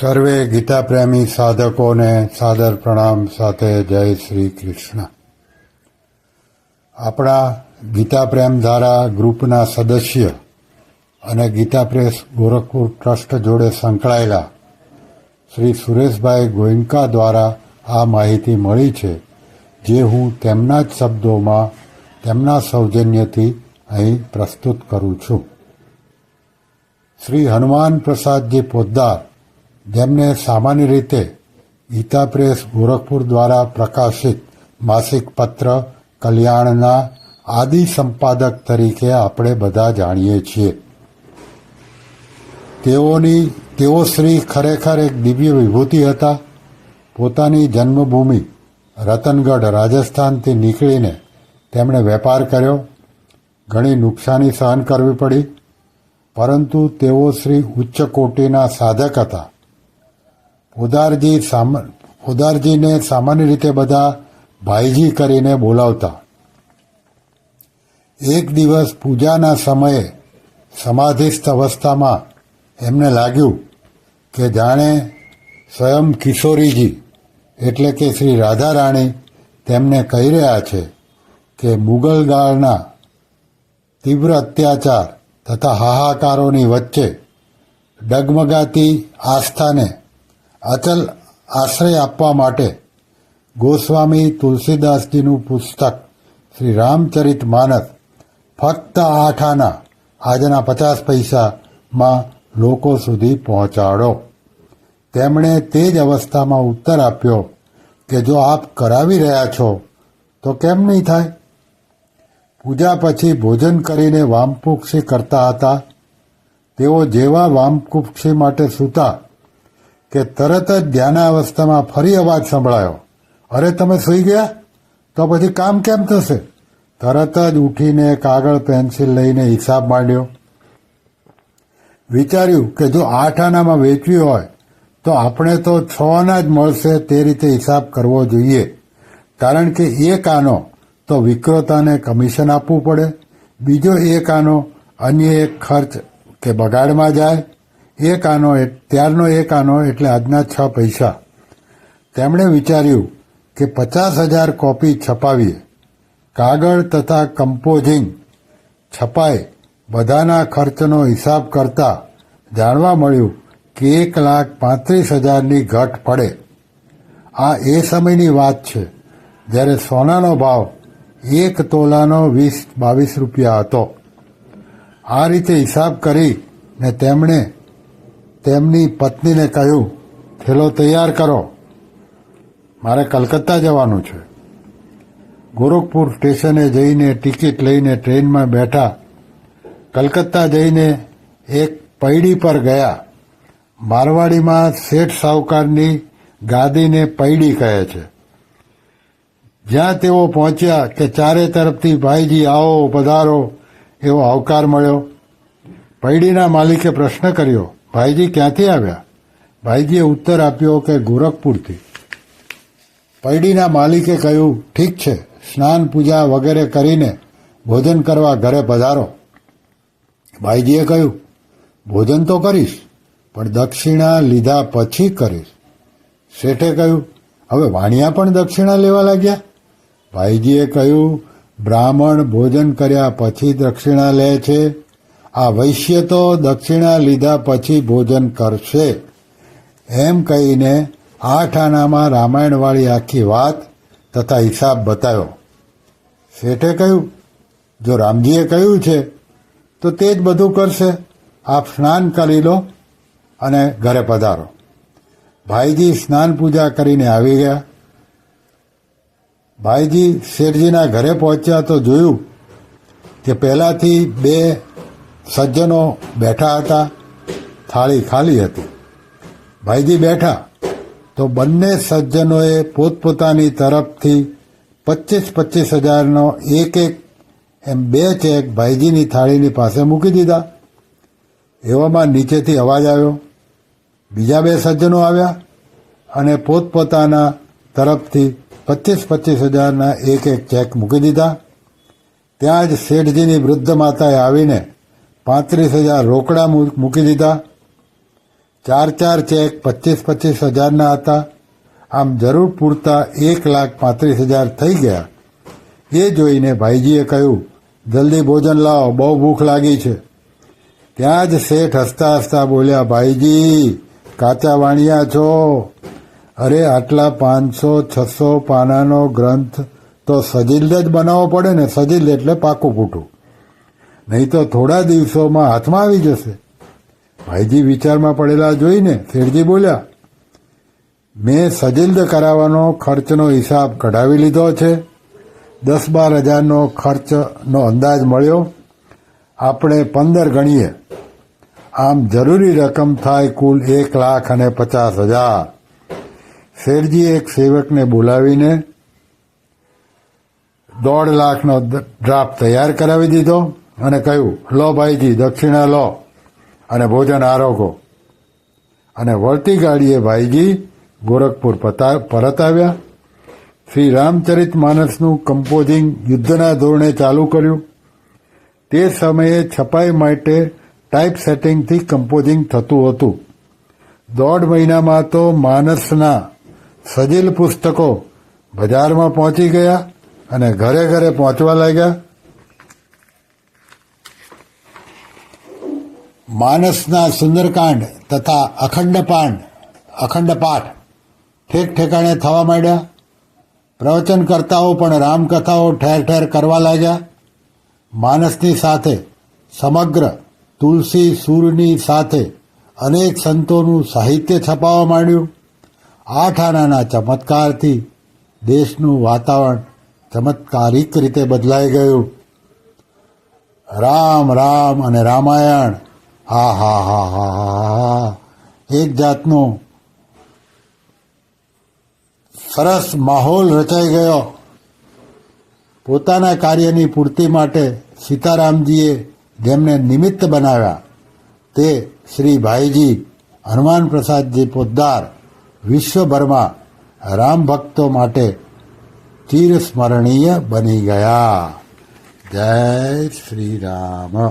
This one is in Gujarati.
સર્વે ગીતા પ્રેમી સાધકોને સાદર પ્રણામ સાથે જય શ્રી કૃષ્ણ. આપણા ગીતા પ્રેમ ધારા ગ્રુપના સદસ્ય અને ગીતા પ્રેસ ગોરખપુર ટ્રસ્ટ જોડે સંકળાયેલા શ્રી સુરેશભાઈ ગોયંકા દ્વારા આ માહિતી મળી છે, જે હું તેમના જ શબ્દોમાં તેમના સૌજન્યથી અહીં પ્રસ્તુત કરું છું. શ્રી હનુમાન પ્રસાદજી પોદ્દાર જેમને સામાન્ય રીતે ગીતા પ્રેસ ગોરખપુર દ્વારા પ્રકાશિત માસિક પત્ર, કલ્યાણના આદિ સંપાદક તરીકે આપણે બધા જાણીએ છીએ. તેઓની, તેઓ શ્રી ખરેખર એક દિવ્ય વિભૂતિ હતા. પોતાની જન્મભૂમિ રતનગઢ, રાજસ્થાનથી નીકળીને તેમણે વેપાર કર્યો. ઘણી નુકસાની સહન કરવી પડી. પરંતુ તેઓ શ્રી ઉચ્ચ કોટીના સાધક હતા. ઉદારજી સામ ઉદારજીને સામાન્ય રીતે બધા ભાઈજી કરીને બોલાવતા. એક દિવસ પૂજાના સમયે સમાધિસ્થ અવસ્થામાં એમને લાગ્યું કે જાણે સ્વયં કિશોરીજી, એટલે કે શ્રી રાધા રાણી તેમને કહી રહ્યા છે કે મુગલ ગાળના તીવ્ર અત્યાચાર તથા હાહાકારોની વચ્ચે ડગમગાતી આસ્થાને અચલ આશ્રય આપવા માટે ગોસ્વામી તુલસીદાસજીનું પુસ્તક શ્રી રામચરિત માનસ ફક્ત આઠ આના આજના પચાસ પૈસામાં લોકો સુધી પહોંચાડો. તેમણે તે જ અવસ્થામાં ઉત્તર આપ્યો કે જો આપ કરાવી રહ્યા છો, તો કેમ નહીં થાય? પૂજા પછી ભોજન કરીને વામપુક્ષી કરતા હતા. તેઓ જેવા વામકુક્ષી માટે સૂતા કે તરત જ ધ્યાનાવસ્થામાં ફરી અવાજ સંભળાયો. અરે, તમે સૂઈ ગયા? તો પછી કામ કેમ થશે? તરત જ ઉઠીને કાગળ, પેન્સિલ લઈને હિસાબ માંડ્યો. વિચાર્યું કે જો આઠ આનામાં વેચવી હોય, તો આપણે તો છ આના જ મળશે તે રીતે હિસાબ કરવો જોઈએ. કારણ કે એક આનો તો વિક્રેતાને કમિશન આપવું પડે. બીજો એક આનો અન્ય એક ખર્ચ કે બગાડમાં જાય. એક આનો ત્યારનો એક આનો એટલે આજના છ પૈસા. તેમણે વિચાર્યું કે પચાસ હજાર કોપી છપાવીએ. કાગળ તથા કમ્પોઝિંગ છપાય. બધાના ખર્ચનો હિસાબ કરતા જાણવા મળ્યું કે એક લાખ પાંત્રીસ હજારની ઘટ પડે. આ એ સમયની વાત છે જ્યારે સોનાનો ભાવ એક તોલાનો વીસ, બાવીસ રૂપિયા હતો. આ રીતે હિસાબ કરી ને તેમણે તેમની પત્નીને કહ્યું, થેલો તૈયાર કરો. મારે કલકત્તા જવાનું છે. ગોરખપુર સ્ટેશને જઈને ટિકિટ લઈને ટ્રેનમાં બેઠા કલકત્તા જઈને એક પૈડી પર ગયા. મારવાડીમાં શેઠ સાવકારની ગાદીને પૈડી કહે છે. જ્યાં તેઓ પહોંચ્યા કે ચારે તરફથી, ભાઈજી, આવો, પધારો. એવો આવકાર મળ્યો. પૈડીના માલિકે પ્રશ્ન કર્યો ભાઈજી ક્યાંથી આવ્યા? ભાઈજીએ ઉત્તર આપ્યો કે ગોરખપુરથી. પૈડીના માલિકે કહ્યું, ઠીક છે, સ્નાન પૂજા વગેરે કરીને ભોજન કરવા ઘરે પધારો. ભાઈજીએ કહ્યું, ભોજન તો કરીશ, પણ દક્ષિણા લીધા પછી કરીશ. શેઠે કહ્યું, હવે વાણિયા પણ દક્ષિણા લેવા લાગ્યા? ભાઈજીએ કહ્યું, બ્રાહ્મણ ભોજન કર્યા પછી દક્ષિણા લે છે. આ વૈશ્ય તો દક્ષિણા લીધા પછી ભોજન કરશે. એમ કહીને આઠ આનામાં રામાયણવાળી આખી વાત તથા હિસાબ બતાવ્યો. શેઠે કહ્યું, જો રામજીએ કહ્યું છે, તો તે જ બધું કરશે. આપ સ્નાન કરી લો અને ઘરે પધારો. ભાઈજી સ્નાન પૂજા કરીને આવી ગયા. ભાઈજી શેઠજીના ઘરે પહોંચ્યા તો જોયું કે પહેલાંથી બે સજ્જનો બેઠા હતા, થાળી ખાલી હતી. ભાઈજી બેઠા, તો બંને સજ્જનોએ પોતપોતાની તરફથી પચીસ પચીસ હજારનો એક એક એમ બે ચેક ભાઈજીની થાળીની પાસે મૂકી દીધા. એવામાં નીચેથી અવાજ આવ્યો. બીજા બે સજ્જનો આવ્યા અને પોતપોતાના તરફથી પચીસ પચીસ હજારના એક એક ચેક મૂકી દીધા. ત્યાં જ શેઠજીની વૃદ્ધ માતાએ આવીને પાંત્રીસ હજાર રોકડા મૂકી દીધા. ચાર ચાર ચેક પચીસ પચીસ હજારના હતા. આમ જરૂર પૂરતા એક લાખ પાંત્રીસ હજાર થઈ ગયા. એ જોઈને ભાઈજીએ કહ્યું, જલ્દી ભોજન લાવો, બહુ ભૂખ લાગી છે. ત્યાં જ શેઠ હસતા હસતા બોલ્યા, ભાઈજી, કાચા વાણિયા છો. અરે, આટલા પાંચસો છસો પાનાનો ગ્રંથ તો સજીલ જ બનાવવો પડે ને સજીલ એટલે પાકું પૂઠું. નહીં તો થોડા દિવસોમાં હાથમાં આવી જશે. ભાઈજી વિચારમાં પડેલા જોઈને શેઠજી બોલ્યા, મેં સજિલ્દ કરાવવાનો ખર્ચનો હિસાબ કઢાવી લીધો છે. દસ બાર હજારનો ખર્ચનો અંદાજ મળ્યો. આપણે પંદર ગણીએ. આમ જરૂરી રકમ થાય કુલ એક લાખ અને પચાસ હજાર. શેઠજી એક સેવકને બોલાવીને દોઢ લાખનો ડ્રાફ્ટ તૈયાર કરાવી દીધો. અને કહ્યું, લો ભાઈજી, દક્ષિણા લો અને ભોજન આરોગો. અને વળતી ગાડીએ ભાઈજી ગોરખપુર પરત આવ્યા. શ્રી રામચરિત માનસનું કમ્પોઝિંગ યુદ્ધના ધોરણે ચાલુ કર્યું. તે સમયે છપાઈ માટે ટાઈપ સેટિંગથી કમ્પોઝિંગ થતું હતું. દોઢ મહિનામાં તો માનસના સજીલ પુસ્તકો બજારમાં પહોંચી ગયા અને ઘરે ઘરે પહોંચવા લાગ્યા. માનસના સુંદરકાંડ તથા અખંડપાંડ અખંડ પાઠ ઠેક ઠેકાણે થવા માંડ્યા. પ્રવચનકર્તાઓ પણ રામકથાઓ ઠેર ઠેર કરવા લાગ્યા. માનસની સાથે સમગ્ર તુલસી સૂરની સાથે અનેક સંતોનું સાહિત્ય છપાવા માંડ્યું. આઠ આનાના ચમત્કારથી દેશનું વાતાવરણ ચમત્કારિક રીતે બદલાઈ ગયું. રામ રામ અને રામાયણ હા હા હા હા હા હા. એક જાતનો સરસ માહોલ રચાઈ ગયો. પોતાના કાર્યની પૂર્તિ માટે સીતારામજીએ જેમને નિમિત્ત બનાવ્યા, તે શ્રી ભાઈજી હનુમાન પ્રસાદજી પોદ્દાર વિશ્વભરમાં રામ ભક્તો માટે ચિરસ્મરણીય બની ગયા. જય શ્રી રામ.